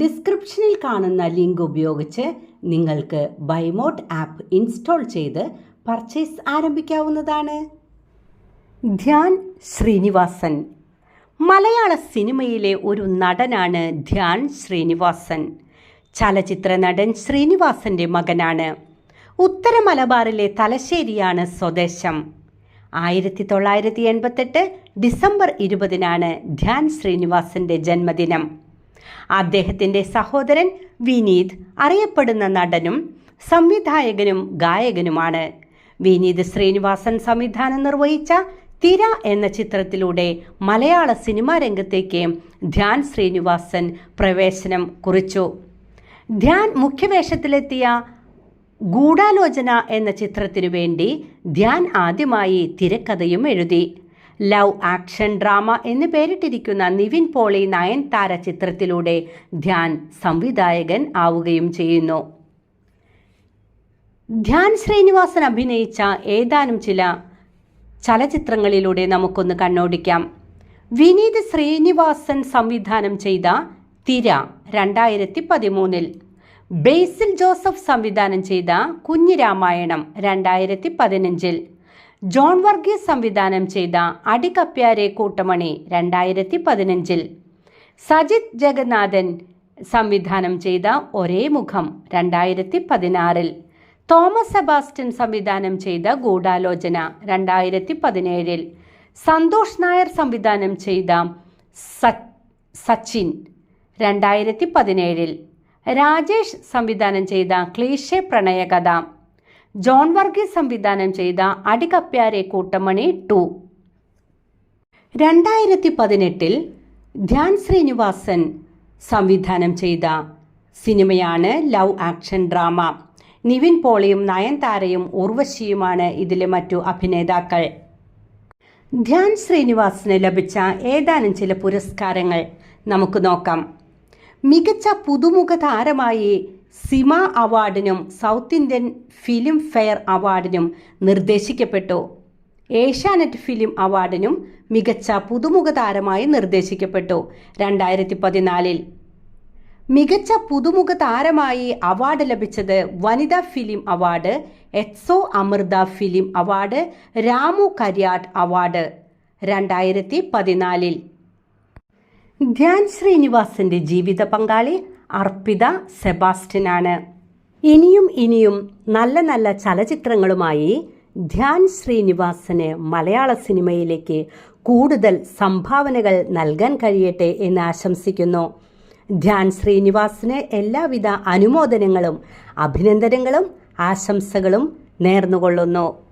ഡിസ്ക്രിപ്ഷനിൽ കാണുന്ന ലിങ്ക് ഉപയോഗിച്ച് നിങ്ങൾക്ക് ബൈമോട്ട് ആപ്പ് ഇൻസ്റ്റാൾ ചെയ്ത് പർച്ചേസ് ആരംഭിക്കാവുന്നതാണ്. ധ്യാൻ ശ്രീനിവാസൻ. മലയാള സിനിമയിലെ ഒരു നടനാണ് ധ്യാൻ ശ്രീനിവാസൻ. ചലച്ചിത്ര നടൻ ശ്രീനിവാസന്റെ മകനാണ്. ഉത്തര മലബാറിലെ തലശ്ശേരിയാണ് സ്വദേശം. ആയിരത്തി തൊള്ളായിരത്തി എൺപത്തെട്ട് ഡിസംബർ ഇരുപതിനാണ് ധ്യാൻ ശ്രീനിവാസന്റെ ജന്മദിനം. അദ്ദേഹത്തിന്റെ സഹോദരൻ വിനീത് അറിയപ്പെടുന്ന നടനും സംവിധായകനും ഗായകനുമാണ്. വിനീത് ശ്രീനിവാസൻ സംവിധാനം നിർവഹിച്ച തിര എന്ന ചിത്രത്തിലൂടെ മലയാള സിനിമാ രംഗത്തേക്ക് ധ്യാൻ ശ്രീനിവാസൻ പ്രവേശനം കുറിച്ചു. ധ്യാൻ മുഖ്യവേഷത്തിലെത്തിയ ഗൂഢാലോചന എന്ന ചിത്രത്തിനു വേണ്ടി ധ്യാൻ ആദ്യമായി തിരക്കഥയും എഴുതി. ലവ് ആക്ഷൻ ഡ്രാമ എന്ന് പേരിട്ടിരിക്കുന്ന നിവിൻ പോളി നയൻതാര ചിത്രത്തിലൂടെ ധ്യാൻ സംവിധായകൻ ആവുകയും ചെയ്യുന്നു. ധ്യാൻ ശ്രീനിവാസൻ അഭിനയിച്ച ഏതാനും ചില ചലച്ചിത്രങ്ങളിലൂടെ നമുക്കൊന്ന് കണ്ണോടിക്കാം. വിനീത് ശ്രീനിവാസൻ സംവിധാനം ചെയ്ത തിര രണ്ടായിരത്തി പതിമൂന്നിൽ ബേസിൽ ജോസഫ് സംവിധാനം ചെയ്ത കുഞ്ഞിരാമായണം രണ്ടായിരത്തി പതിനഞ്ചിൽ ജോൺ വർഗീസ് സംവിധാനം ചെയ്ത അടികപ്പ്യാരെ കൂട്ടമണി രണ്ടായിരത്തി പതിനഞ്ചിൽ സജിത് ജഗന്നാഥൻ സംവിധാനം ചെയ്ത ഒരേ മുഖം രണ്ടായിരത്തി പതിനാറിൽ തോമസ് സെബാസ്റ്റ്യൻ സംവിധാനം ചെയ്ത ഗൂഢാലോചന രണ്ടായിരത്തി പതിനേഴിൽ സന്തോഷ് നായർ സംവിധാനം ചെയ്ത സച്ചിൻ രണ്ടായിരത്തി പതിനേഴിൽ രാജേഷ് സംവിധാനം ചെയ്ത ക്ലീഷെ പ്രണയകഥ ജോൺ വർഗീസ് സംവിധാനം ചെയ്ത അടികപ്പ്യാരെ കൂട്ടമണി ടു. രണ്ടായിരത്തി പതിനെട്ടിൽ ധ്യാൻ ശ്രീനിവാസൻ സംവിധാനം ചെയ്ത സിനിമയാണ് ലവ് ആക്ഷൻ ഡ്രാമ. നിവിൻ പോളിയും നയൻതാരയും ഉർവശിയുമാണ് ഇതിലെ മറ്റു അഭിനേതാക്കൾ. ധ്യാൻ ശ്രീനിവാസിന് ലഭിച്ച ഏതാനും ചില പുരസ്കാരങ്ങൾ നമുക്ക് നോക്കാം. മികച്ച പുതുമുഖ താരമായി സിമ അവാർഡിനും സൗത്ത് ഇന്ത്യൻ ഫിലിം ഫെയർ അവാർഡിനും നിർദ്ദേശിക്കപ്പെട്ടു. ഏഷ്യാനെറ്റ് ഫിലിം അവാർഡിനും മികച്ച പുതുമുഖ താരമായി നിർദ്ദേശിക്കപ്പെട്ടു രണ്ടായിരത്തി പതിനാലിൽ മികച്ച പുതുമുഖ താരമായി അവാർഡ് ലഭിച്ചത് വനിതാ ഫിലിം അവാർഡ് എക്സോ Amrita film award Ramu Kariat award രണ്ടായിരത്തി പതിനാലിൽ ധ്യാൻ ശ്രീനിവാസന്റെ ജീവിത പങ്കാളി അർപ്പിത സെബാസ്റ്റിനാണ് ഇനിയും ഇനിയും നല്ല നല്ല ചലച്ചിത്രങ്ങളുമായി ധ്യാൻ ശ്രീനിവാസന് മലയാള സിനിമയിലേക്ക് കൂടുതൽ സംഭാവനകൾ നൽകാൻ കഴിയട്ടെ എന്ന് ആശംസിക്കുന്നു. ധ്യാൻ ശ്രീനിവാസിന് എല്ലാവിധ അനുമോദനങ്ങളും അഭിനന്ദനങ്ങളും ആശംസകളും നേർന്നുകൊള്ളുന്നു.